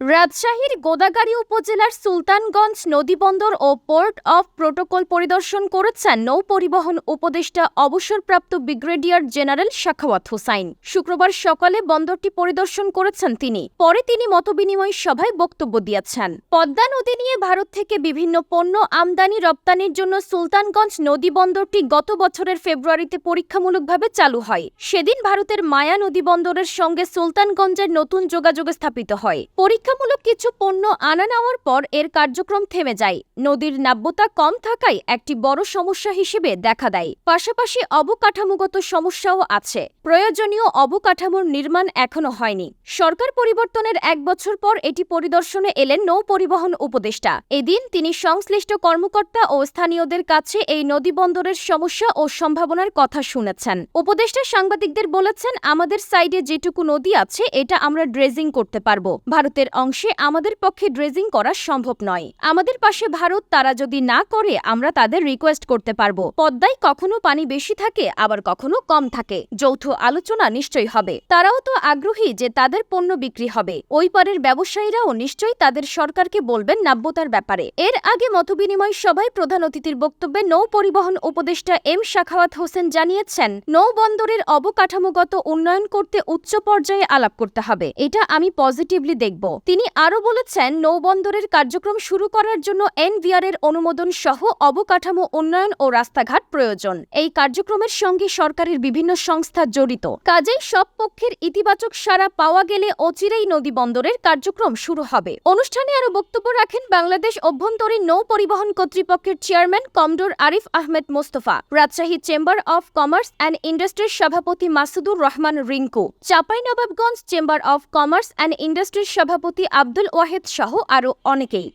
রাজশাহীর গোদাগাড়ী উপজেলার সুলতানগঞ্জ নদীবন্দর ও পোর্ট অফ প্রোটোকল পরিদর্শন করেছেন নৌ পরিবহন উপদেষ্টা অবসরপ্রাপ্ত ব্রিগেডিয়ার জেনারেল শাখাওয়াত হোসাইন। শুক্রবার সকালে বন্দরটি পরিদর্শন করেছেন তিনি। পরে তিনি মতবিনিময় সভায় বক্তব্য দিয়েছেন। পদ্মা নদী নিয়ে ভারত থেকে বিভিন্ন পণ্য আমদানি রপ্তানির জন্য সুলতানগঞ্জ নদী বন্দরটি গত বছরের ফেব্রুয়ারিতে পরীক্ষামূলকভাবে চালু হয়। সেদিন ভারতের মায়া নদী বন্দরের সঙ্গে সুলতানগঞ্জের নতুন যোগাযোগ স্থাপিত হয়। পরীক্ষামূলক কিছু পণ্য আনা নেওয়ার পর এর কার্যক্রম থেমে যায়। নদীর নাব্যতা কম থাকায় একটি বড় সমস্যা হিসেবে দেখা দেয়। পাশাপাশি অবকাঠামোগত সমস্যাও আছে। প্রয়োজনীয় অবকাঠামোর নির্মাণ এখনও হয়নি। সরকার পরিবর্তনের এক বছর পর এটি পরিদর্শনে এলেন নৌ পরিবহন উপদেষ্টা। এদিন তিনি সংশ্লিষ্ট কর্মকর্তা ও স্থানীয়দের কাছে এই নদী বন্দরের সমস্যা ও সম্ভাবনার কথা শুনেছেন। উপদেষ্টা সাংবাদিকদের বলেছেন, আমাদের সাইডে যেটুকু নদী আছে, এটা আমরা ড্রেজিং করতে পারব। ভারতের অংশে আমাদের পক্ষে ড্রেজিং করা সম্ভব নয়। আমাদের পাশে ভারত, তারা যদি না করে, আমরা তাদের রিকোয়েস্ট করতে পারব। পদ্মায় কখনো পানি বেশি থাকে, আবার কখনো কম থাকে। যৌথ আলোচনা নিশ্চয়ই হবে। তারাও তো আগ্রহী যে তাদের পণ্য বিক্রি হবে। ওই পারের ব্যবসায়ীরাও নিশ্চয়ই তাদের সরকারকে বলবেন নাব্যতার ব্যাপারে। এর আগে মতবিনিময় সভায় প্রধান অতিথির বক্তব্যে নৌ পরিবহন উপদেষ্টা এম শাখাওয়াত হোসেন জানিয়েছেন, নৌ বন্দরের অবকাঠামোগত উন্নয়ন করতে উচ্চ পর্যায়ে আলাপ করতে হবে। এটা আমি পজিটিভলি দেখব। তিনি আরও বলেছেন, নৌবন্দরের কার্যক্রম শুরু করার জন্য এনভিআর এর অনুমোদন সহ অবকাঠামো উন্নয়ন ও রাস্তাঘাট প্রয়োজন। এই কার্যক্রমের সঙ্গে সরকারের বিভিন্ন সংস্থা জড়িত। কাজেই সব পক্ষের ইতিবাচক সাড়া পাওয়া গেলে অচিরেই নদী বন্দরের কার্যক্রম শুরু হবে। অনুষ্ঠানে আরও বক্তব্য রাখেন বাংলাদেশ অভ্যন্তরীণ নৌ পরিবহন কর্তৃপক্ষের chairman commodore Arif Ahmed Mostafa, Rajshahi chamber of commerce and ইন্ডাস্ট্রির সভাপতি Masudur Rahman Rinku Chapainawabganj chamber of commerce and ইন্ডাস্ট্রির সভাপতি আব্দুল ওয়াহেদ সহ আরও অনেকেই।